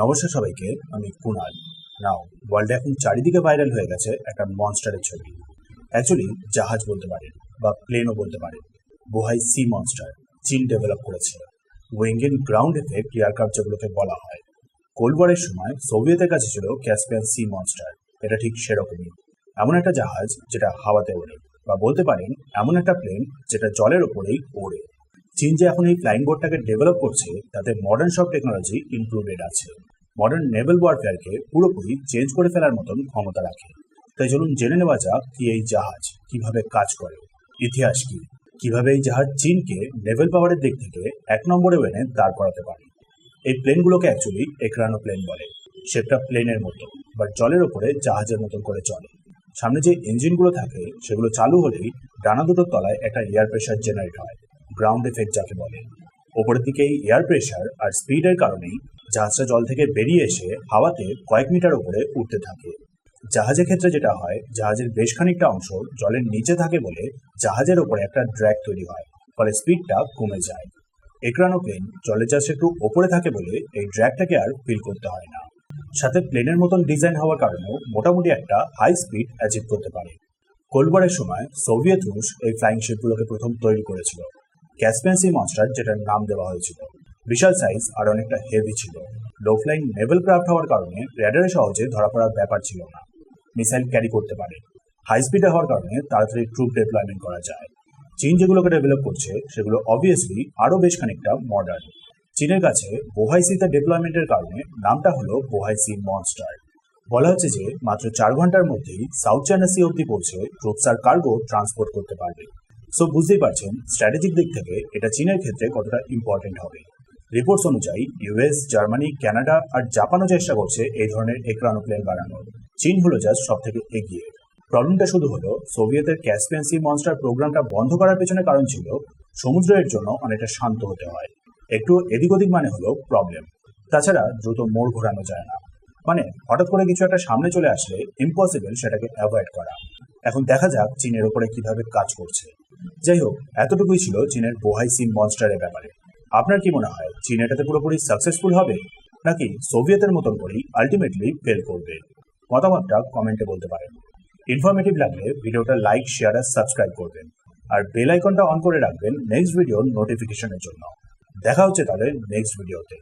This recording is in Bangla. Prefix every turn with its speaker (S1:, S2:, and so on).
S1: নমস্কার সবাইকে, আমি কুনাল নাও ওয়ার্ল্ডে এখন চারিদিকে ভাইরাল হয়ে গেছে একটা মনস্টারের ছবি। অ্যাকচুয়ালি জাহাজ বলতে পারেন বা প্লেনও বলতে পারেন। বোহাই সি মনস্টার চীন ডেভেলপ করেছে। উইঙ্গেন গ্রাউন্ড এফেক্ট এয়ারক্রাফট যেগুলোকে বলা হয়। কোল্ড ওয়ারের সময় সোভিয়েতের কাছে ছিল ক্যাসপিয়ান সি মনস্টার এটা ঠিক সেরকমই। এমন একটা জাহাজ যেটা হাওয়াতে ওড়ে, বা বলতে পারেন এমন একটা প্লেন যেটা জলের ওপরেই ওড়ে। চীন যে এখন এই ফ্লাইং বোর্ডটাকে ডেভেলপ করছে, তাতে মডার্ন সব টেকনোলজি ইনক্লুডেড আছে। মডার্ন নেভেল ওয়ারফেয়ারকে পুরোপুরি চেঞ্জ করে ফেলার মতন ক্ষমতা রাখে। তাই চলুন জেনে নেওয়া যাক কি এই জাহাজ কীভাবে কাজ করে। ইতিহাস কি? কীভাবে এই জাহাজ চীনকে নেভেল পাওয়ারের দিক থেকে এক নম্বরে এনে দাঁড় করাতে পারে? এই প্লেনগুলোকে অ্যাকচুয়ালি একরানো প্লেন বলে। সেটা প্লেনের মতো বাট জলের ওপরে জাহাজের মতন করে চলে। সামনে যে ইঞ্জিনগুলো থাকে, সেগুলো চালু হলেই ডানা দুটোর তলায় একটা এয়ার প্রেশার জেনারেট হয়। গ্রাউন্ড এফেক্ট যাকে বলে। ওপরের দিকে এয়ার প্রেশার আর স্পিডের কারণেই জাহাজটা জল থেকে বেরিয়ে এসে হাওয়াতে কয়েক মিটার উপরে উঠতে থাকে। জাহাজের ক্ষেত্রে যেটা হয়, জাহাজের বেশ খানিকটা অংশ জলের নিচে থাকে বলে জাহাজের ওপরে একটা ড্র্যাক তৈরি হয়, ফলে স্পিডটা কমে যায়। একরানো প্লেন জলের চাষে একটু ওপরে থাকে বলে এই ড্র্যাকটাকে আর ফিল করতে হয় না। সাথে প্লেনের মতন ডিজাইন হওয়ার কারণেও মোটামুটি একটা হাই স্পিড অ্যাচিভ করতে পারে। কোলবারের সময় সোভিয়েত রুশ এই ফ্লাইং শিপগুলোকে প্রথম তৈরি করেছিল। ক্যাসপিয়ানসি মনস্টার যেটার নাম দেওয়া হয়েছিল। বিশাল সাইজ আর অনেকটা হেভি ছিল। লো ফ্লাইং নেভেল ক্রাফট হওয়ার কারণে র্যাডারে সহজে ধরা পড়ার ব্যাপার ছিল না। মিসাইল ক্যারি করতে পারে। হাই স্পিডে হওয়ার কারণে তাড়াতাড়ি ট্রুপ ডেপ্লয়মেন্ট করা যায়। চীন যেগুলোকে ডেভেলপ করছে, সেগুলো অবভিয়াসলি আরও বেশ খানিকটা মডার্ন চীনের কাছে বোহাইসিতে ডেপ্লয়মেন্টের কারণে নামটা হলো বোহাইসি মনস্টার বলা হচ্ছে যে, মাত্র চার ঘণ্টার মধ্যেই সাউথ চায়না সি অব্দি পৌঁছে ট্রুপস আর কার্গো ট্রান্সপোর্ট করতে পারবে। সো বুঝতেই পারছেন স্ট্র্যাটেজিক দিক থেকে এটা চীনের ক্ষেত্রে কতটা ইম্পর্টেন্ট হবে। রিপোর্টস অনুযায়ী ইউএস জার্মানি কানাডা আর জাপানও চেষ্টা করছে এই ধরনের একরানো প্লেন বানানোর। চীন হলো জাস্ট সব থেকে এগিয়ে। প্রবলেমটা শুধু হলো সোভিয়েতের ক্যাসপিয়ান সি মনস্টার প্রোগ্রামটা বন্ধ করার পেছনে কারণ ছিল সমুদ্রের জন্য অনেকটা শান্ত হতে হয়। একটু এদিক ওদিক মানে হলো প্রবলেম তাছাড়া দ্রুত মোড় ঘোরানো যায় না। মানে হঠাৎ করে কিছু একটা সামনে চলে আসলে ইম্পসিবল সেটাকে অ্যাভয়েড করা। এখন দেখা যাক চীনের ওপরে কীভাবে কাজ করছে। যাই হোক এতটুকুই ছিল চীনের বোহাই সিম মনস্টারের ব্যাপারে। আপনার কি মনে হয়, চীন এটাতে পুরোপুরি সাকসেসফুল হবে, নাকি সোভিয়েতের মতন করেই আলটিমেটলি ফেল করবে? মতামতটা কমেন্টে বলতে পারেন। ইনফরমেটিভ লাগলে ভিডিওটা লাইক শেয়ার আর সাবস্ক্রাইব করবেন। আর বেল আইকনটা অন করে রাখবেন নেক্সট ভিডিওর নোটিফিকেশনের জন্য। দেখা হচ্ছে তাহলে নেক্সট ভিডিওতে